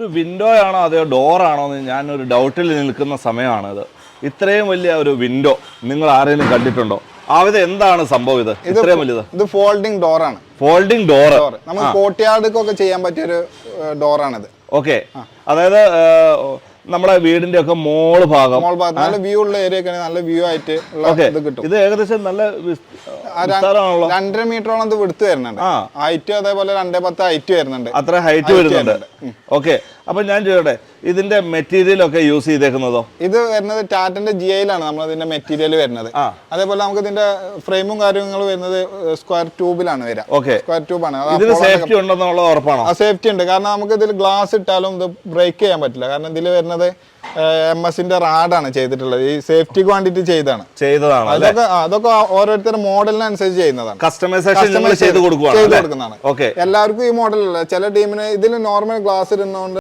ഒരു വിൻഡോ ആണോ അതോ ഡോർ ആണോ എന്ന് ഒരു ഡൗട്ടിൽ നിൽക്കുന്ന സമയമാണിത്. ഇത്രയും വലിയ ഒരു വിൻഡോ നിങ്ങൾ ആരെങ്കിലും കണ്ടിട്ടുണ്ടോ? ആവിത എന്താണ് സംഭവം ഇത്? ഇത്രയും വലുത്. ഇത് ഫോൾഡിംഗ് ഡോറാണ് ഫോൾഡിംഗ് ഡോർ നമുക്ക് കോട്ടിയാർഡൊക്കെ ചെയ്യാൻ പറ്റിയ ഒരു ഡോറാണിത് ഓക്കെ അതായത് നമ്മുടെ വീടിന്റെ ഒക്കെ മോൾ ഭാഗം. മോൾ നല്ല വ്യൂ ഉള്ള ഏരിയ ഒക്കെ നല്ല വ്യൂ ആയിട്ട് ഇത് കിട്ടും. ഇത് ഏകദേശം നല്ല രണ്ടര മീറ്ററോളം അത് വിടുത്ത് വരുന്നുണ്ട്. ഹൈറ്റ് അതേപോലെ രണ്ടേ പത്ത് ഹൈറ്റ് വരുന്നുണ്ട്. അത്ര ഹൈറ്റ് വരുന്നുണ്ട്. ഓക്കെ അപ്പൊ ഞാൻ ചോദിക്കട്ടെ ഇതിന്റെ മെറ്റീരിയൽ ഒക്കെ യൂസ് ചെയ്തേക്കുന്നതോ? ഇത് വരുന്നത് ടാറ്റന്റെ ജി ഐയിലാണ് നമ്മൾ ഇതിന്റെ മെറ്റീരിയൽ വരുന്നത്. അതേപോലെ നമുക്ക് ഇതിന്റെ ഫ്രെയിമും കാര്യങ്ങളും വരുന്നത് സ്ക്വയർ ട്യൂബിലാണ് വരിക. ഓക്കെ സ്ക്വയർ ട്യൂബാണ് ഇതിന് സേഫ്റ്റി ഉണ്ടെന്നുള്ള ഉറപ്പാണോ? സേഫ്റ്റി ഉണ്ട്. കാരണം നമുക്ക് ഇതിൽ ഗ്ലാസ് ഇട്ടാലും ഇത് ബ്രേക്ക് ചെയ്യാൻ പറ്റില്ല. കാരണം ഇതിൽ വരുന്നത് എം എസിന്റെ റാഡാണ് ചെയ്തിട്ടുള്ളത്. ഈ സേഫ്റ്റിക്ക് വേണ്ടിയിട്ട് ചെയ്താണ് ചെയ്തതാണ് അതൊക്കെ അതൊക്കെ ഓരോരുത്തരുടെ മോഡലിനനുസരിച്ച് ചെയ്യുന്നതാണ്. കസ്റ്റമൈസേഷൻ ചെയ്ത്? കൊടുക്കുന്നതാണ്. എല്ലാവർക്കും ഈ മോഡലല്ല ചില ടീമിന് ഇതിൽ നോർമൽ ഗ്ലാസ് ഇരുന്നുകൊണ്ട്